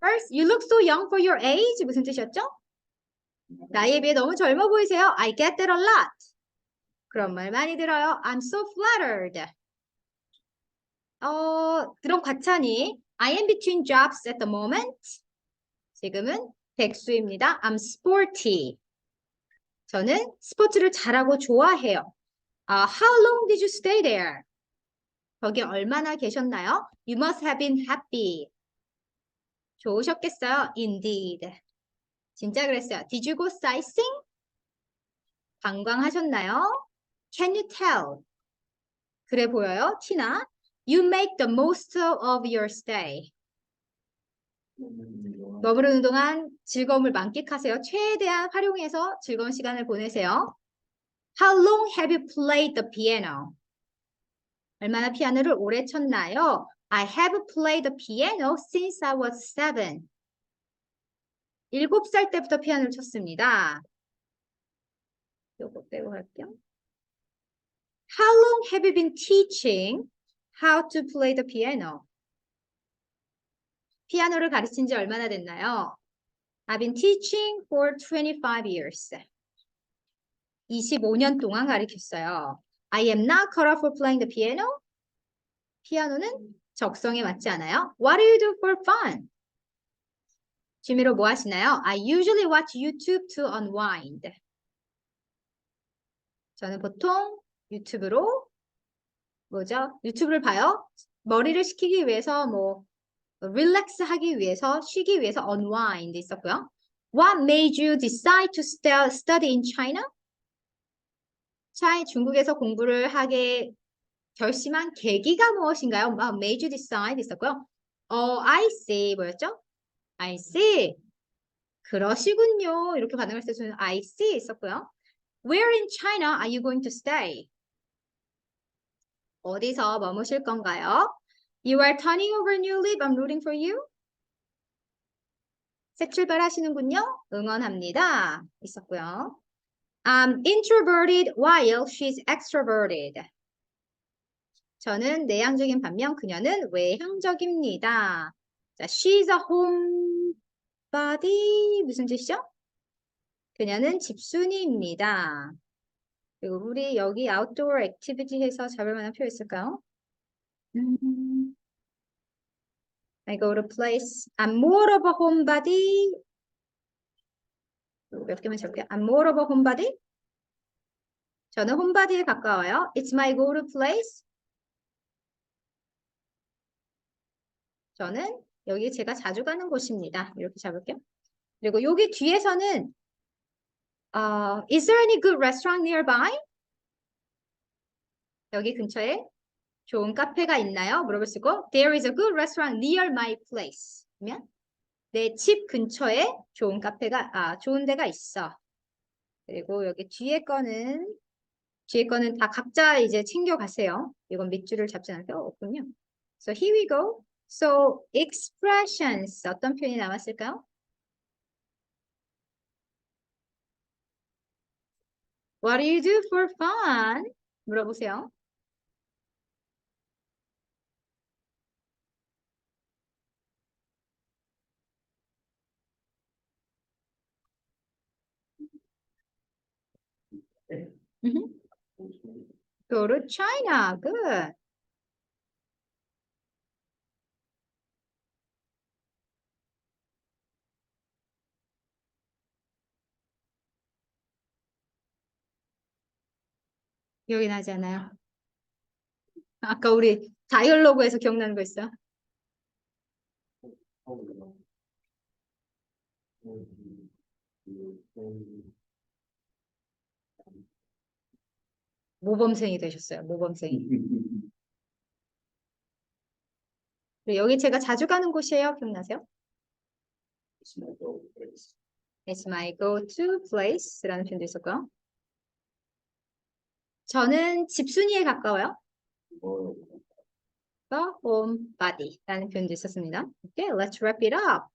First, you look so young for your age. 무슨 뜻이었죠? 나이에 비해 너무 젊어 보이세요. I get that a lot. 그런 말 많이 들어요. I'm so flattered. 어, 그런 과찬이 I am between jobs at the moment. 지금은 백수입니다. I'm sporty. 저는 스포츠를 잘하고 좋아해요. 아, how long did you stay there? 거기 얼마나 계셨나요? You must have been happy. 좋으셨겠어요? Indeed. 진짜 그랬어요. Did you go sightseeing? 관광하셨나요? Can you tell? 그래 보여요? 티나? You make the most of your stay. 머무르는 동안 즐거움을 만끽하세요. 최대한 활용해서 즐거운 시간을 보내세요. How long have you played the piano? 얼마나 피아노를 오래 쳤나요? I have played the piano since I was seven. 일곱 살 때부터 피아노를 쳤습니다. 요거 빼고 갈게요. How long have you been teaching how to play the piano? 피아노를 가르친 지 얼마나 됐나요? I've been teaching for 25 years. 25년 동안 가르쳤어요. I am not cut off for playing the piano. 피아노는 적성에 맞지 않아요. What do you do for fun? 취미로 뭐 하시나요? I usually watch YouTube to unwind. 저는 보통 유튜브로 뭐죠? 유튜브를 봐요. 머리를 식히기 위해서 뭐 릴렉스 하기 위해서 쉬기 위해서 unwind 있었고요. What made you decide to stu- study in China? 차이 중국에서 공부를 하게 결심한 계기가 무엇인가요? What made you decide 있었고요. 어, I see 뭐였죠? I see. 그러시군요. 이렇게 반응을 했을 때는 I see 있었고요. Where in China are you going to stay? 어디서 머무실 건가요? You are turning over new leaf. I'm rooting for you. 새 출발하시는군요. 응원합니다. 있었고요. I'm introverted while she's extroverted. 저는 내향적인 반면 그녀는 외향적입니다. 자, she's a homebody 무슨 뜻이죠? 그녀는 집순이입니다. 그리고 우리 여기 outdoor activity 해서 잡을 만한 표현 있을까요? 음, I go to place. I'm more of a homebody. 몇 개만 적게요. I'm more of a homebody. 저는 홈바디에 가까워요. It's my go-to place. 저는 여기 제가 자주 가는 곳입니다. 이렇게 잡을게요. 그리고 여기 뒤에서는 어, Is there any good restaurant nearby? 여기 근처에 좋은 카페가 있나요? 물어볼 수 있고 There is a good restaurant near my place. 그러면 내 집 근처에 좋은 카페가 아 좋은 데가 있어. 그리고 여기 뒤에 거는 뒤에 거는 다 각자 이제 챙겨 가세요. 이건 밑줄을 잡지 않을 필요 없군요. So here we go. So expressions 어떤 표현이 남았을까요? What do you do for fun? 물어보세요. Mhm. Go to China. Good. 여기 나지 않아요? 아까 우리 다이얼로그에서 기억나는 거 있어요? 모범생이 되셨어요. 모범생이. 여기 제가 자주 가는 곳이에요. 기억나세요? It's my go-to place라는 표현도 있었고요. 저는 집순이에 가까워요. The home body라는 표현도 있었습니다. Okay, let's wrap it up.